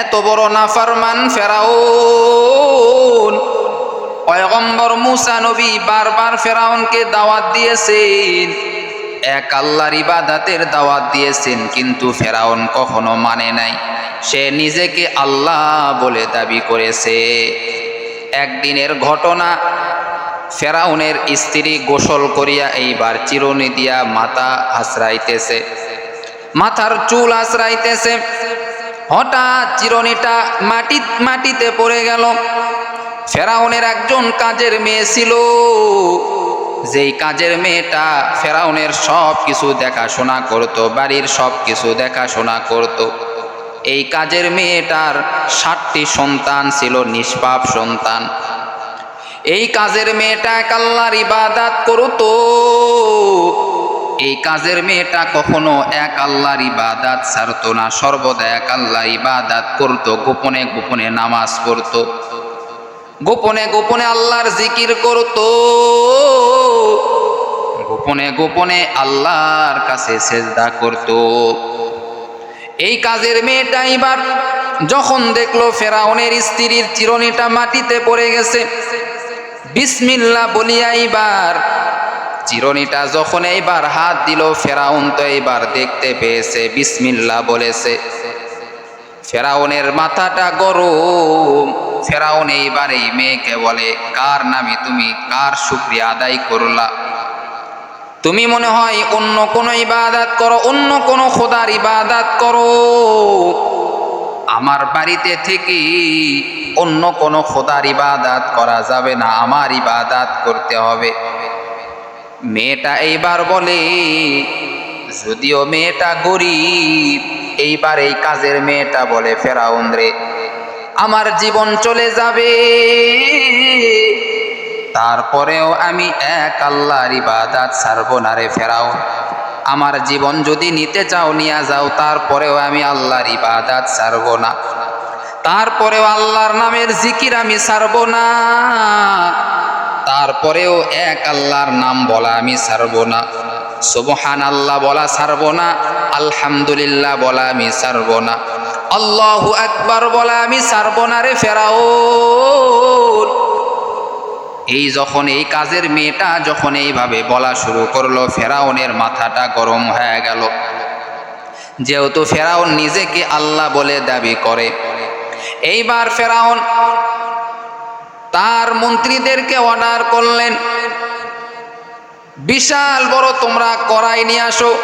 এত বড় নাফারমান ফেরাউন। পয়গম্বর মুসা নবী বারবার ফেরাউনকে দাওয়াত দিয়েছেন। এক আল্লাহর ইবাদাতের দাওয়াত দিয়েছেন, কিন্তু ফেরাউন কখনো মানে নাই। সে নিজেকে আল্লাহ বলে দাবি করেছে। একদিনের ঘটনা, ফেরাউনের স্ত্রী গোসল করিয়া এইবার চিরুনি দিয়া মাথা আশ্রাইতেছে। মাথার চুল আশ্রাইতেছে। হঠাৎ চিরনিটা মাটি, মাটিতে পড়ে গেল। ফেরাউনের একজন কাজের মেয়ে ছিল। যেই কাজের মেয়েটা ফেরাউনের সব কিছু দেখাশোনা করত, বাড়ির সব কিছু দেখাশোনা করত। এই কাজের মেয়েটার ষাটটি সন্তান ছিল, নিষ্পাপ সন্তান। এই কাজের মেয়েটা এক আল্লাহর ইবাদাত করতো। এই কাজের মেয়েটা কখনো এক আল্লাহর ইবাদাত ছাড়তো না, সর্বদা এক আল্লাহর ইবাদাত করত, গোপনে গোপনে নামাজ পড়তো। গোপনে গোপনে আল্লাহর জিকির করত। গোপনে গোপনে আল্লাহর কাছে সেজদা করত। এই কাজের মেয়েটা এবার যখন দেখল ফেরাউনের স্ত্রীর চিরনিটা মাটিতে পড়ে গেছে বিসমিল্লা বলিয়া এইবার চিরনিটা যখন এইবার হাত দিল, ফেরাউন তো এইবার দেখতে পেয়েছে বিসমিল্লা বলেছে। ফেরাউনের মাথাটা গরম, ফেরাউন এইবার এই মেয়েকে বলে, কার নামে তুমি কার শুক্রিয়া আদায় করলা? তুমি মনে হয় অন্য কোনো ইবাদাত করো, অন্য কোনো খোদার ইবাদাত করো। আমার বাড়িতে থেকে অন্য কোনো খোদার ইবাদাত করা যাবে না, আমার ইবাদাত করতে হবে। মেয়েটা এইবার বলে, যদিও মেয়েটা গরিব, এইবার এই কাজের মেয়েটা বলে, ফেরাউন রে, আমার জীবন চলে যাবে। তারপরেও আমি এক আল্লাহর ইবাদাত ছাড়ব না রে ফেরাউন। আমার জীবন যদি নিতে চাও, নিয়ে যাও। তারপরেও আমি আল্লাহর ইবাদাত ছাড়ব না। তারপরেও আল্লাহর নামের জিকির আমি ছাড়ব না। তারপরেও এক আল্লাহর নাম বলা আমি ছাড়ব না। সুবহান আল্লাহ বলা ছাড়ব না, আলহামদুলিল্লাহ বলা আমি ছাড়ব না। আল্লাহু একবার বলা আমি ছাড়ব না রে ফেরাও এই যখন এই কাজের মেয়েটা যখন এইভাবে বলা শুরু করল, ফেরাউনের মাথাটা গরম হয়ে গেল। যেহেতু ফেরাউন নিজেকে আল্লাহ বলে দাবি করে। এইবার ফেরাউন তার মন্ত্রীদেরকে অর্ডার করলেন। বিশাল বড় তোমরা কড়াই নিয়ে আসো।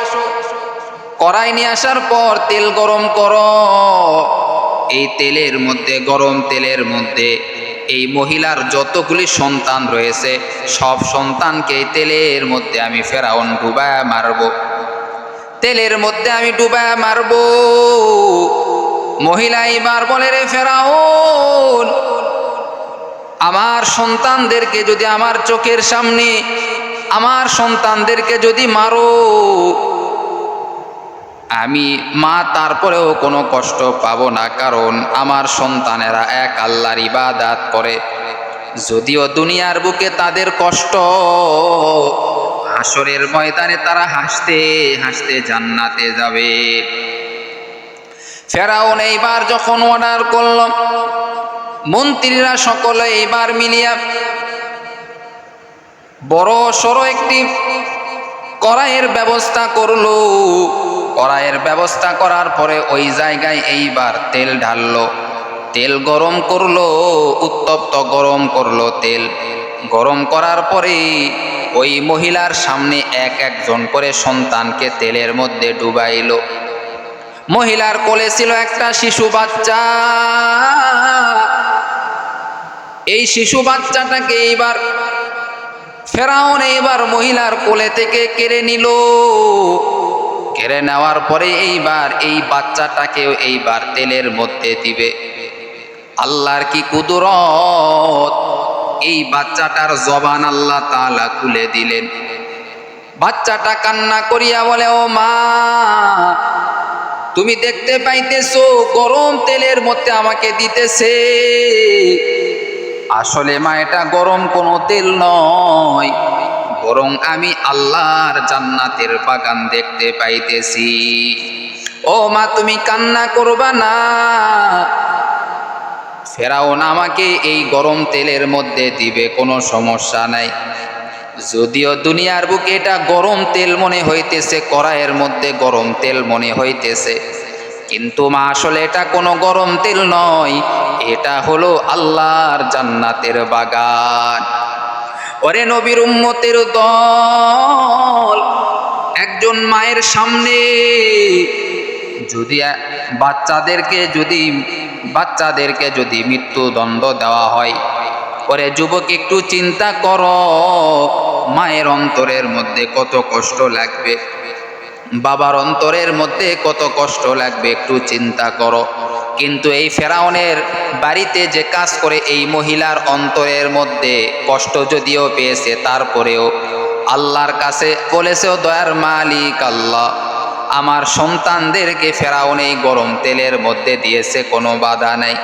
কড়াই নিয়ে আসার পর তেল গরম করো। এই তেলের মধ্যে, গরম তেলের মধ্যে এই মহিলার যতগুলি সন্তান রয়েছে, সব সন্তানকে তেলের মধ্যে আমি ফেরাউন ডুবায় মারব। তেলের মধ্যে আমি ডুবায় মারব। মহিলা এবার বলে, রে ফেরাউন আমার সন্তানদেরকে যদি আমার চোখের সামনে, আমার সন্তানদেরকে যদি মারো, আমি মা তারপরেও কোনো কষ্ট পাবো না, কারণ আমার সন্তানেরা এক আল্লাহর ইবাদাত করে। যদিও দুনিয়ার বুকে তাদের কষ্ট আসরের ময়দানে তারা হাসতে হাসতে জান্নাতে যাবে। ফেরাউন এইবার যখন অর্ডার করল মন্ত্রীরা সকলে এবার মিলিয়া বড় সড়ো একটি কড়াইয়ের ব্যবস্থা করল। কড়াইয়ের ব্যবস্থা করার পরে ওই জায়গায় এইবার তেল ঢাললো। তেল গরম করল, উত্তপ্ত গরম করল তেল। গরম করার পরে ওই মহিলার সামনে এক একজন করে সন্তানকে তেলের মধ্যে ডুবাইলো। মহিলার কোলে ছিল একটা শিশু বাচ্চা। এই শিশু বাচ্চাটাকে এইবার ফেরাউন এইবার মহিলার কোলে থেকে কেড়ে নিল। কেড়ে নেওয়ার পরে এইবার এই বাচ্চাটাকেও এইবার তেলের মধ্যে দিবে। আল্লাহর কি কুদরত? এই বাচ্চাটার জবান আল্লাহ তাআলা খুলে দিলেন। বাচ্চাটা কান্না করিয়া বলে, ও মা, তুমি দেখতে পাইতেছো, গরম তেলের মধ্যে আমাকে দিতেছে। আসলে মা, এটা গরম কোনো তেল নয়। বরং আমি আল্লাহর জান্নাতের বাগান দেখতে পাইতেছি। ও মা, তুমি কান্না করবা না। ফেরাউন আমাকে এই গরম তেলের মধ্যে দিবে, কোনো সমস্যা নাই। যদিও দুনিয়ার বুকে এটা গরম তেল মনে হইতেছে, কড়াইয়ের মধ্যে গরম তেল মনে হইতেছে। কিন্তু মা, আসলে এটা কোনো গরম তেল নয়। এটা হলো আল্লাহর জান্নাতের বাগান। ওরে নবীর উম্মতের দল, একজন মায়ের সামনে যদি বাচ্চাদেরকে যদি বাচ্চাদেরকে যদি মৃত্যুদণ্ড দেওয়া হয়, ওরে যুবক একটু চিন্তা করো, মায়ের অন্তরের মধ্যে কত কষ্ট লাগবে। বাবার অন্তরের মধ্যে কত কষ্ট লাগবে একটু চিন্তা করো। কিন্তু এই ফেরাউনের বাড়িতে যে কাজ করে এই মহিলার অন্তরের মধ্যে কষ্ট যদিও পেয়েছে, তারপরেও আল্লাহর কাছে বলেছেও দয়ার মালিক আল্লাহ, আমার সন্তানদেরকে ফেরাউন এই গরম তেলের মধ্যে দিয়েছে, কোনো বাধা নাই।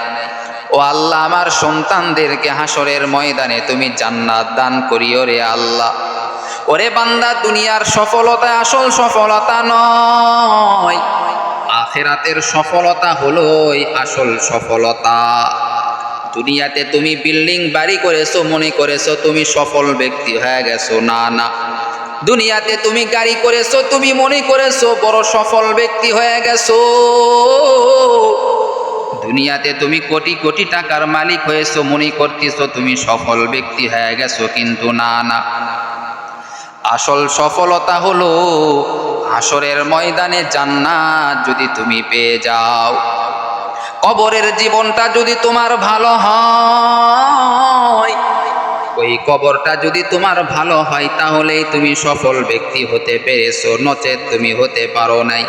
ও আল্লাহ, আমার সন্তানদেরকে হাসরের ময়দানে তুমি জান্নাত দান করিও রে আল্লাহ। ওরে বান্দা, দুনিয়ার সফলতা আসল সফলতা নয়। আখেরাতের সফলতা হলোই আসল সফলতা। দুনিয়াতে তুমি বিল্ডিং বাড়ি করেছ, মনে করেছ তুমি সফল ব্যক্তি হয়ে গেছো, না না। দুনিয়াতে তুমি গাড়ি করেছ, তুমি মনে করেছ বড় সফল ব্যক্তি হয়ে গেছো। দুনিয়াতে তুমি কোটি কোটি টাকার মালিক হয়েছো, মনে করতেছো তুমি সফল ব্যক্তি হয়ে গেছো, কিন্তু না না। আসল সফলতা হলো আসরের ময়দানে জান্নাত যদি তুমি পেয়ে যাও। কবরের জীবনটা যদি তোমার ভালো হয়, ওই কবরটা যদি তোমার ভালো হয়, তাহলেই তুমি সফল ব্যক্তি হতে পেরেছ, নচেত তুমি হতে পারো নাই।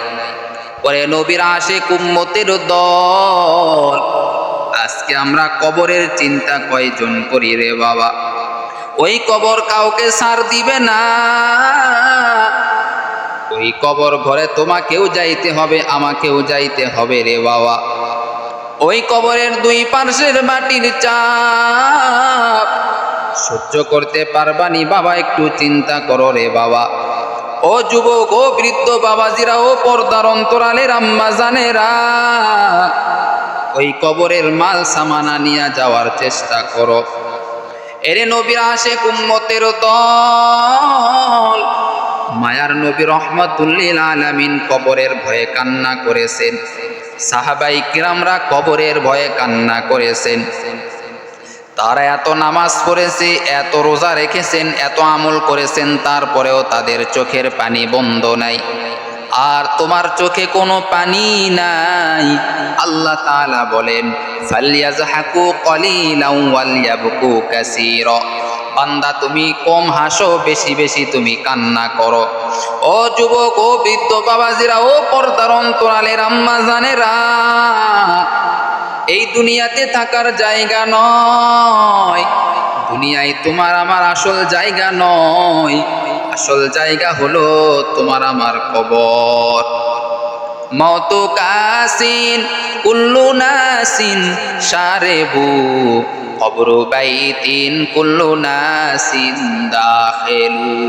পরে নবীর আসে কুম্মতের দল, আজকে আমরা কবরের চিন্তা কয়জন করি রে বাবা? ওই কবর কাউকে সার দিবে না। ওই কবর ঘরে তোমাকেও যাইতে হবে, আমাকেও যাইতে হবে রে বাবা। ওই কবরের দুই পার্শ্বের মাটির চাপ সহ্য করতে পারবানি বাবা, একটু চিন্তা করো রে বাবা। ও যুবক, ও বৃদ্ধ বাবাজিরা ও পর্দার অন্তরালের আম্মা জানেরা। ওই কবরের মাল সামানা নিয়ে যাওয়ার চেষ্টা করো। এরে নবীর আসে কুম্মতের দল। মায়ার নবী রহমতুল্লিল আলামিন কবরের ভয়ে কান্না করেছেন। সাহাবাই কিরামরা কবরের ভয়ে কান্না করেছেন। তারা এত নামাজ পড়েছে, এত রোজা রেখেছেন, এত আমল করেছেন, তারপরেও তাদের চোখের পানি বন্ধ নাই। আর তোমার চোখে কোনো পানি নাই। আল্লাহ তাআলা বলেন বান্দা, তুমি কম হাসো, বেশি বেশি তুমি কান্না করো। ও যুবক, ও বৃদ্ধ বাবাজিরা, ও পর্দার অন্তরালের আম্মা জানেরা, এই দুনিয়াতে থাকার জায়গা নয়। দুনিয়ায় তোমার আমার আসল জায়গা নয়। আসল জায়গা হলো তোমার আমার কবর। মত কাসিন, কুল্লু নাসিন সারেবু কবর বাইতিন, কুল্লু নাসিন দাখেলু।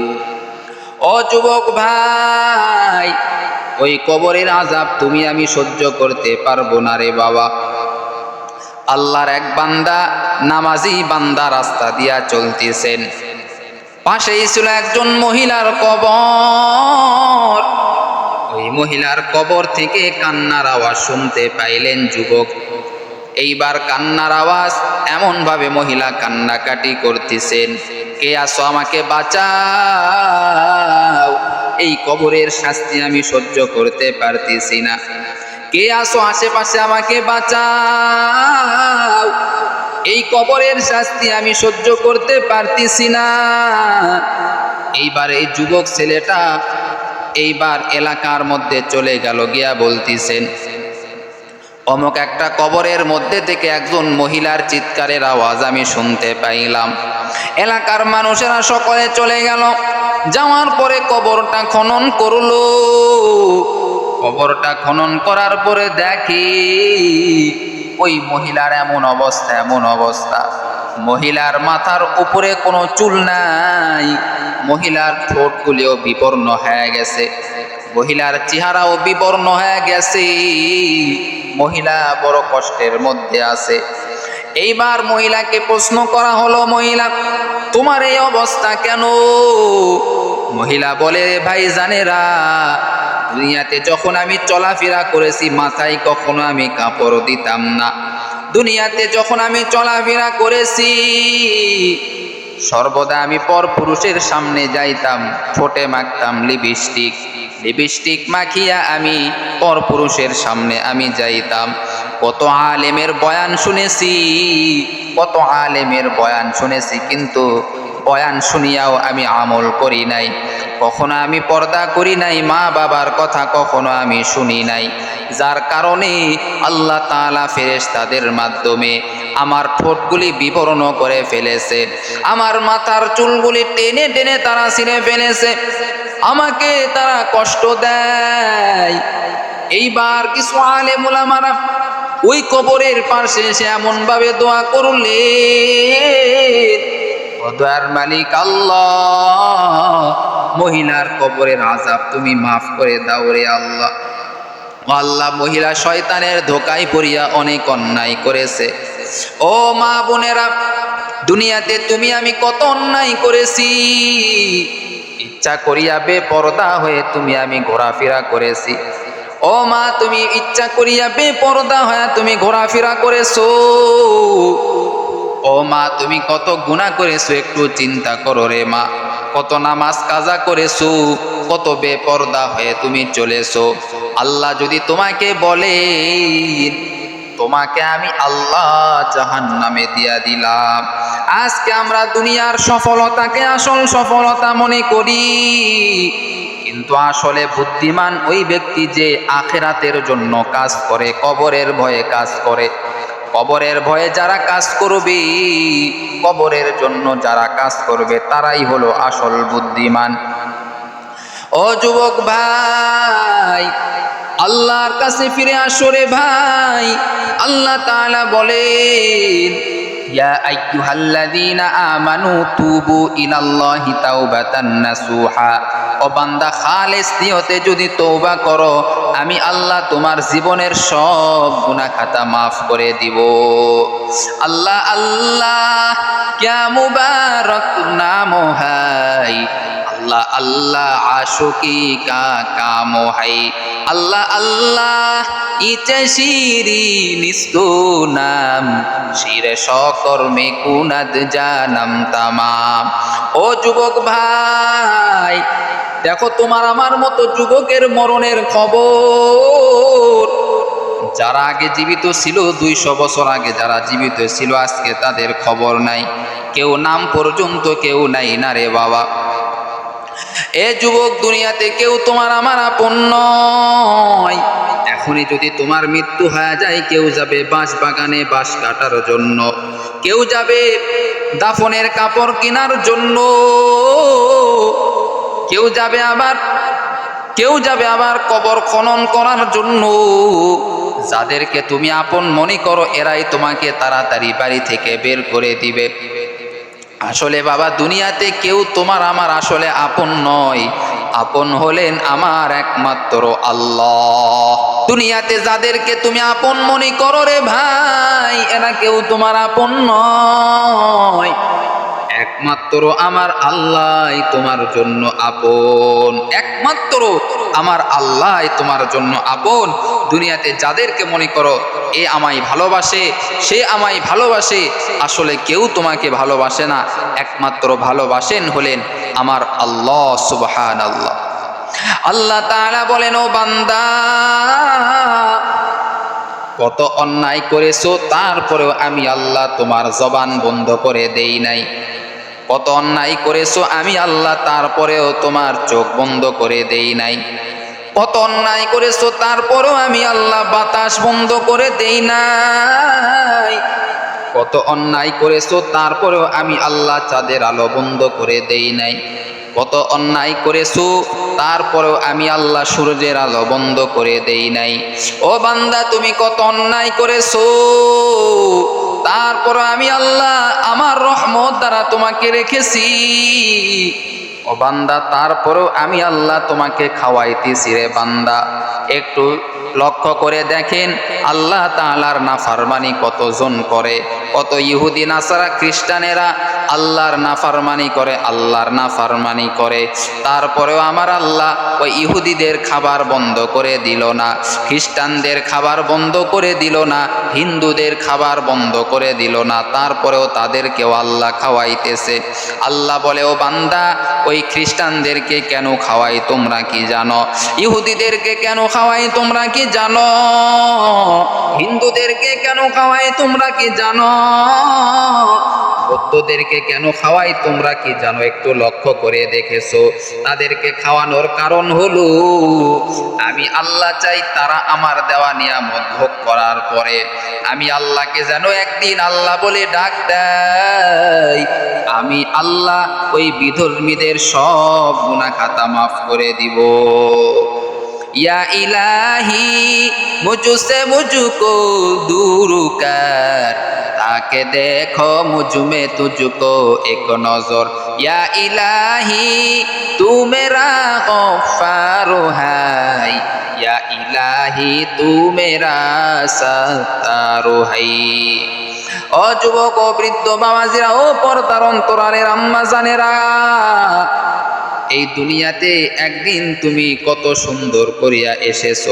ও যুবক ভাই, ওই কবরের আজাব তুমি আমি সহ্য করতে পারব না রে বাবা। আল্লাহর এক বান্দা, নামাজি বান্দা রাস্তা দিয়া চলতেছেন। পাশেই ছিল একজন মহিলার কবর। ওই মহিলার কবর থেকে কান্নার আওয়াজ শুনতে পাইলেন যুবক। এইবার কান্নার আওয়াজ, এমনভাবে মহিলা কান্নাকাটি করতেছেন, কে আসো আমাকে বাঁচাও। এই কবরের শাস্তি আমি সহ্য করতে পারতেছি না। কে আসো আশেপাশে আমাকে বাঁচাও। এই কবরের শাস্তি আমি সহ্য করতে পারতেছি না। এইবার এই যুবক ছেলেটা এইবার এলাকার মধ্যে চলে গেল, গিয়া বলতেছেন, অমুক একটা কবরের মধ্যে থেকে একজন মহিলার চিৎকারের আওয়াজ আমি শুনতে পাইলাম। এলাকার মানুষেরা সকলে চলে গেল, যাওয়ার পরে কবরটা খনন করল। কবরটা খনন করার পরে দেখি ওই মহিলার এমন অবস্থা এমন অবস্থা। মহিলার মাথার উপরে কোনো চুল নাই। মহিলার ঠোঁটগুলিও বিবর্ণ হয়ে গেছে। মহিলার চেহারাও বিবর্ণ হয়ে গেছে। মহিলা বড় কষ্টের মধ্যে আছে। এইবার মহিলাকে প্রশ্ন করা হলো, মহিলা, তোমার এই অবস্থা কেন? মহিলা বলে ভাই জানেরা দুনিয়াতে যখন আমি চলাফেরা করেছি, মাথায় কখনো আমি কাপড় দিতাম না। দুনিয়াতে যখন আমি চলাফেরা করেছি, সর্বদা আমি পর পুরুষের সামনে যাইতাম, ঠোঁটে মাখতাম লিপস্টিক। লিপস্টিক মাখিয়া আমি পর পুরুষের সামনে আমি যাইতাম। কত আলেমের বয়ান শুনেছি, কত আলেমের বয়ান শুনেছি, কিন্তু বয়ান শুনিয়াও আমি আমল করি নাই। কখনো আমি পর্দা করি নাই, মা বাবার কথা কখনো আমি শুনি নাই। যার কারণে আল্লাহ তাআলা ফেরেশতাদের মাধ্যমে আমার ঠোঁটগুলি বিবরণ করে ফেলেছে। আমার মাথার চুলগুলি টেনে টেনে তারা ছিঁড়ে ফেলেছে। আমাকে তারা কষ্ট দেয়। এইবার কিছু আলে মোলামারা ওই কবরের পাশে এসে এমন ভাবে দোয়া করলে দয়ার মালিক আল্লাহ। মহিলার কবরের আজাব তুমি মাফ করে দাও রে আল্লাহ। আল্লাহ, মহিলা শয়তানের ধোকায় পড়িয়া অনেক অন্যায় করেছে। ও মা বোনেরা, দুনিয়াতে তুমি আমি কত অন্যায় করেছি। ইচ্ছা করিয়া বে বেপরদা হয়ে তুমি আমি ঘোরাফেরা করেছি। ও মা, তুমি ইচ্ছা করিয়া বেপরদা হয়ে তুমি ঘোরাফেরা করেছ। ও মা, তুমি কত গুণা করেছ একটু চিন্তা করো রে মা। কত নামাজ কাজা করেছ, কত বেপরদা হয়ে তুমি চলেছো। আল্লাহ যদি তোমাকে বলে, তোমাকে আমি আল্লাহ জাহান নামে দিয়া দিলাম। আজকে আমরা দুনিয়ার সফলতাকে আসল সফলতা মনে করি। কিন্তু আসলে বুদ্ধিমান ওই ব্যক্তি যে আখেরাতের জন্য কাজ করে, কবরের ভয়ে কাজ করে। কবরের ভয়ে যারা কাজ করবে, কবরের জন্য যারা কাজ করবে, তারাই হলো আসল বুদ্ধিমান। ও যুবক ভাই, আল্লাহর কাছে ফিরে আসো রে ভাই। আল্লাহ তাআলা বলেন, ইয়া আইয়ুহাল্লাযীনা আমানু তুবু ইলাল্লাহি তাওবাতান নাসুহা। ও বান্দা খালেস নিয়তে যদি তৌবা করো, আমি আল্লাহ তোমার জীবনের সব গুনাহ খাতা মাফ করে দিব। আল্লাহ আল্লাহ, ক্যা মুবারক নাম হাই। আল্লাহ আল্লাহ, আশুকি কা কাম হাই। আল্লাহ আল্লাহ, ইচে শিরি নিস্তু নাম। শিরে সকর্মে কুনাদ জানাম তামাম। ও যুবক ভাই দেখো তোমার আমার মতো যুবকের মরণের খবর। যারা আগে জীবিত ছিল, দুইশো বছর আগে যারা জীবিত ছিল, আজকে তাদের খবর নাই। কেউ নাম পর্যন্ত কেউ নাই না রে বাবা। এ যুবক দুনিয়াতে কেউ তোমার আমার আপন নয়। এখনই যদি তোমার মৃত্যু হয়ে যায়, কেউ যাবে বাঁশ বাগানে বাঁশ কাটার জন্য। কেউ যাবে দাফনের কাপড় কেনার জন্য। কেউ যাবে আবার, কেউ যাবে আবার কবর খনন করার জন্য। যাদেরকে তুমি আপন মনে করো, এরাই তোমাকে তাড়াতাড়ি বাড়ি থেকে বের করে দিবে। আসলে বাবা, দুনিয়াতে কেউ তোমার আমার আসলে আপন নয়। আপন হলেন আমার একমাত্র আল্লাহ। দুনিয়াতে যাদেরকে তুমি আপন মনে করো রে ভাই, এরা কেউ তোমার আপন নয়। একমাত্র আমার আল্লাহ তোমার জন্য আপন। একমাত্র আমার আল্লাহ তোমার জন্য আপন। দুনিয়াতে যাদেরকে মনে করো এ আমায় ভালোবাসে, সে আমায় ভালোবাসে, আসলে কেউ তোমাকে ভালোবাসে না। একমাত্র ভালোবাসেন হলেন আমার আল্লাহ সুবাহান আল্লাহ আল্লাহ তারা বলেন, ও বান্দা, কত অন্যায় করেছ, তারপরেও আমি আল্লাহ তোমার জবান বন্ধ করে দেই নাই। কত অন্যায় করেছ আমি আল্লাহ তারপরেও তোমার চোখ বন্ধ করে দেই নাই। কত অন্যায় করেছ তারপরেও আমি আল্লাহ বাতাস বন্ধ করে দেই নাই। কত অন্যায় করেছ তারপরেও আমি আল্লাহ চাঁদের আলো বন্ধ করে দেই নাই। কত অন্যায় করেছ তারপরেও আমি আল্লাহ সূর্যের আলো বন্ধ করে দেই নাই। ও বান্দা, তুমি কত অন্যায় করেছ? তারপর আমি আল্লাহ আমার রহমত দ্বারা তোমাকে রেখেছি। ও বান্দা, তারপরেও আমি আল্লাহ তোমাকে খাওয়াইতেছি রে বান্দা। একটু লক্ষ্য করে দেখেন, আল্লাহ তাআলার নাফারমানি কতজন করে। কত ইহুদি, নাসারা খ্রিস্টানেরা আল্লাহর নাফারমানি করে, আল্লাহর নাফারমানি করে। তারপরেও আমার আল্লাহ ওই ইহুদিদের খাবার বন্ধ করে দিল না, খ্রিস্টানদের খাবার বন্ধ করে দিল না, হিন্দুদের খাবার বন্ধ করে দিল না। তারপরেও তাদেরকেও আল্লাহ খাওয়াইতেছে। আল্লাহ বলে, ও বান্দা, ওই খ্রিস্টানদেরকে কেন খাওয়াই তোমরা কি জানো? ইহুদিদেরকে কেন খাওয়াই তোমরা কি জানো? হিন্দুদেরকে কেন খাওয়াই তোমরা কি জানো? বৌদ্ধদেরকে কেন খাওয়াই তোমরা কি জানো? একটু লক্ষ্য করে দেখেছ। তাদেরকে খাওয়ানোর কারণ হলো, আমি আল্লাহ চাই তারা আমার দেওয়া নিয়ামত ভোগ করার পরে আমি আল্লাহকে যেন একদিন আল্লাহ বলে ডাক দেয়। আমি আল্লাহ ওই বিধর্মীদের সব গুণা খাতা মাফ করে দিব। ইয়া ইলাহি মুজুসে মুজুকো দুরুকার। তাকে দেখো মুজুমে তুজুকো এক নজর। ইয়া ইলাহি, তু মেরা গফারু হাই। ইয়া ইলাহি, তু মেরা সত্তারু হাই। অযুবক ও বৃদ্ধ বাবাজিরা, ও পর্দার অন্তরালের আম্মা জানেরা, এই দুনিয়াতে একদিন তুমি কত সুন্দর করিয়া এসেছ।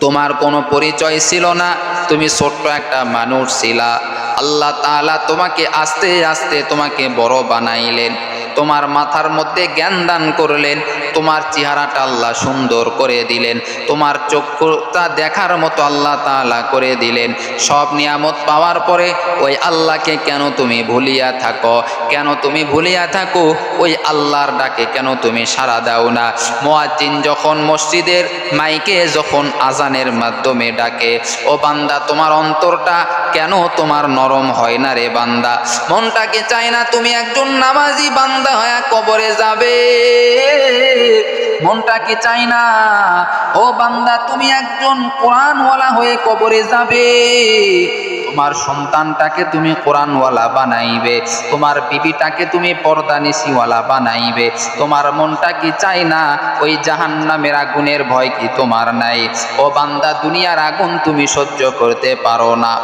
তোমার কোনো পরিচয় ছিল না, তুমি ছোট্ট একটা মানুষ ছিলা। আল্লাহ তালা তোমাকে আস্তে আস্তে তোমাকে বড় বানাইলেন। তোমার মাথার মধ্যে জ্ঞান দান করলেন, তোমার চেহারাটা আল্লাহ সুন্দর করে দিলেন, তোমার চক্ষুটা দেখার মতো আল্লাহ তাআলা করে দিলেন। সব নিয়ামত পাওয়ার পরে ওই আল্লাহকে কেন তুমি ভুলিয়া থাকো? কেন তুমি ভুলিয়া থাকো? ওই আল্লাহর ডাকে কেন তুমি সাড়া দাও না? মোয়াজ্জিন যখন মসজিদের মাইকে যখন আজানের মাধ্যমে ডাকে, ও বান্দা, তোমার অন্তরটা কেন তোমার নরম হয় না রে বান্দা? মনটাকে চায় না তুমি একজন নামাজি বান্দা হয়ে কবরে যাবে। মনটা কি চাই না? ও বান্দা, তুমি একজন কোরআনওয়ালা হয়ে কবরে যাবে। তোমার সন্তানটাকে তুমি কোরআনওয়ালা বানাইবে, তোমার বিবিটাকে তুমি পর্দানিসিওয়ালা বানাইবে, তোমার মনটা কি চাই না ওই জাহান্নামের আগুনের ভয় কি তোমার নাই? ও বান্দা, দুনিয়ার আগুন তুমি সহ্য করতে পারো না।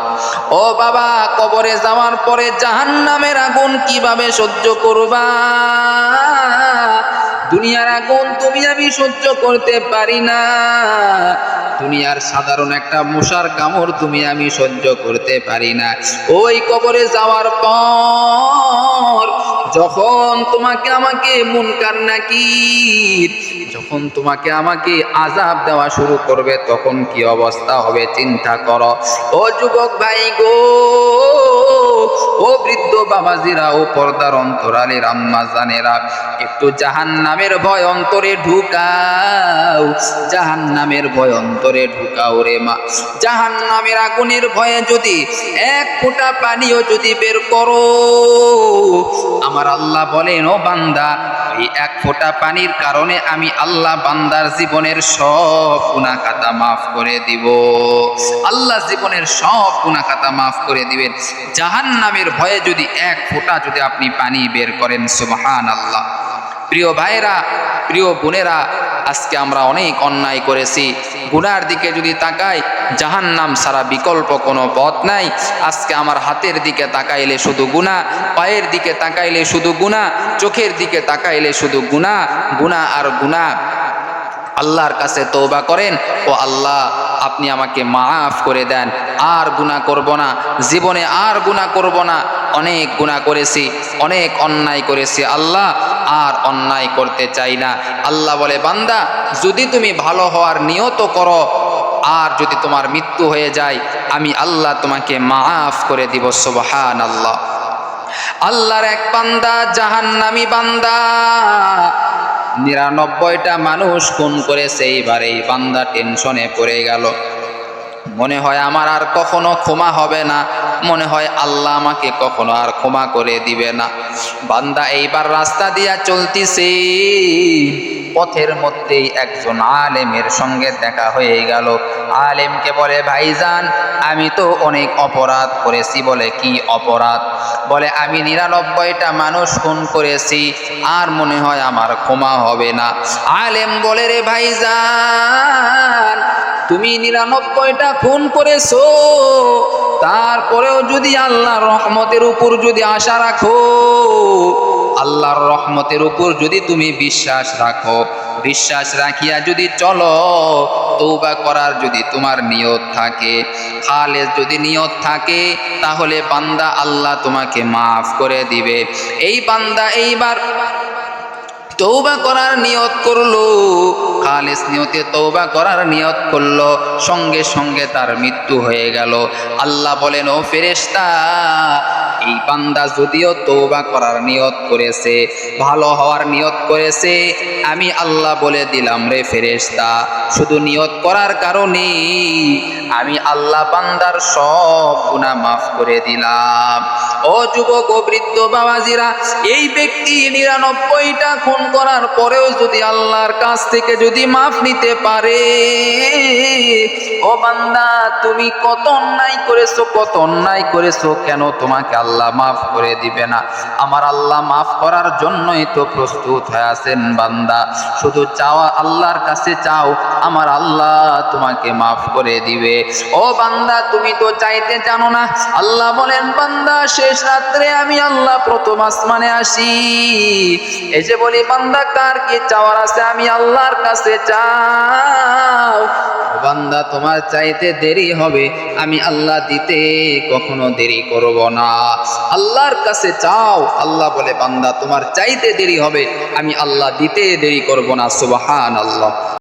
ও বাবা, কবরে যাওয়ার পরে জাহান্নামের আগুন কীভাবে সহ্য করবা? দুনিয়ার আগুন তুমি আমি সহ্য করতে পারি না। দুনিয়ার সাধারণ একটা মশার কামড় তুমি আমি সহ্য করতে পারি না। ওই কবরে যাওয়ার পর যখন তোমাকে আমাকে মুনকার নাকি যখন তোমাকে আমাকে আজাব দেওয়া শুরু করবে, তখন কি অবস্থা হবে চিন্তা করো। ও যুবক ভাই গো ও বৃদ্ধ বাবাজিরা ও পর্দার অন্তরালের আম্মা জানেরা একটু জাহান নামের ভয় অন্তরে ঢুকাও জাহান নামের ভয় অন্তরে ঢুকাও রে মা। জাহান নামের আগুনের ভয়ে যদি এক ফোঁটা পানিও যদি বের করো, আমার আল্লাহ বলেন, ও বান্দা, এই এক ফোঁটা পানির কারণে আমি আল্লাহ বান্দার জীবনের সব গুণা খাতা মাফ করে দিব। আল্লাহ জীবনের সব গুণা খাতা মাফ করে দিবেন। জাহান নামের ভয়ে যদি এক ফোঁটা যদি আপনি পানি বের করেন সুবহান আল্লাহ প্রিয় ভাইরা প্রিয় বোনেরা, আজকে আমরা অনেক অন্যায় করেছি। গুনার দিকে যদি তাকাই জাহান নাম সারা বিকল্প কোনো পথ নাই। আজকে আমার হাতের দিকে তাকাইলে শুধু গুণা পায়ের দিকে তাকাইলে শুধু গুণা চোখের দিকে তাকাইলে শুধু গুণা গুণা আর গুণা আল্লাহর কাছে তৌবা করেন, ও আল্লাহ, আপনি আমাকে মাফ করে দেন। আর গুণা করব না, জীবনে আর গুণা করব না। অনেক গুণা করেছি, অনেক অন্যায় করেছি আল্লাহ, আর অন্যায় করতে চাই না। আল্লাহ বলে, বান্দা, যদি তুমি ভালো হওয়ার নিয়ত করো, আর যদি তোমার মৃত্যু হয়ে যায়, আমি আল্লাহ তোমাকে মাফ করে দিব সুবহান আল্লাহ আল্লাহর এক বান্দা, জাহান্নামি বান্দা। নিরানব্বইটা মানুষ খুন করে সেইবার এই বান্দা টেনশনে পড়ে গেল। মনে হয় আমার আর কখনো ক্ষমা হবে না, মনে হয় আল্লাহ আমাকে কখনো আর ক্ষমা করে দিবে না। বান্দা এইবার রাস্তা দিয়া চলতিছে। পথের মধ্যেই একজন আলেমের সঙ্গে দেখা হয়ে গেল। আলেমকে বলে, ভাইজান, আমি তো অনেক অপরাধ করেছি। বলে, কি অপরাধ? বলে, আমি নিরানব্বইটা মানুষ খুন করেছি, আর মনে হয় আমার ক্ষমা হবে না। আলেম বলে, রে ভাইজান, তুমি নিরানব্বইটা খুন করেছ। তারপরেও যদি আল্লাহর রহমতের উপর যদি আশা রাখো আল্লাহর রহমতের উপর যদি তুমি বিশ্বাস রাখো, বিশ্বাস রাখিয়া যদি চলো তৌবা করার যদি তোমার নিয়ত থাকে খালে যদি নিয়ত থাকে, তাহলে বান্দা আল্লাহ তোমাকে মাফ করে দিবে। এই বান্দা এইবার তৌবা করার নিয়ত করল খালেস নিয়তে তৌবা করার নিয়ত করল, সঙ্গে সঙ্গে তার মৃত্যু হয়ে গেল। আল্লাহ বলেন, ও ফেরেশতা এই বান্দা যদিও তৌবা করার নিয়ত করেছে, ভালো হওয়ার নিয়ত করেছে, আমি আল্লাহ বলে দিলাম রে ফেরেশতা, শুধু নিয়ত করার কারণে আমি আল্লাহ বান্দার সব গুনাহ মাফ করে দিলাম। ও যুবক ও বৃদ্ধ বাবাজিরা, এই ব্যক্তি নিরানব্বইটা খুন করার পরেও যদি আল্লাহর কাছ থেকে যদি মাফ নিতে পারে, ও বান্দা তুমি কত অন্যায় করেছ, কত অন্যায় করেছ, কেন তোমাকে আল্লাহ মাফ করে দিবে না। আমার আল্লাহ মাফ করার জন্যই তো প্রস্তুত হয়ে আছেন বান্দা। শুধু চাওয়া আল্লাহর কাছে চাও, আমার আল্লাহ তোমাকে মাফ করে দিবে। ও বান্দা, তুমি তো চাইতে জানো না। আল্লাহ বলেন, বান্দা, শেষ রাত্রে আমি আল্লাহ প্রথম আসমানে আসি। এসে বলি, বান্দা, কার কি চাওয়ার আছে? আমি আল্লাহর কাছে চাও। বান্দা, তোমার চাইতে দেরি হবে। আমি আল্লাহ দিতে কখনো দেরি করব না। আল্লাহর কাছে চাও, আল্লাহ বলে, বান্দা, তোমার চাইতে দেরি হবে। আমি আল্লাহ দিতে দেরি করব না সুবহান আল্লাহ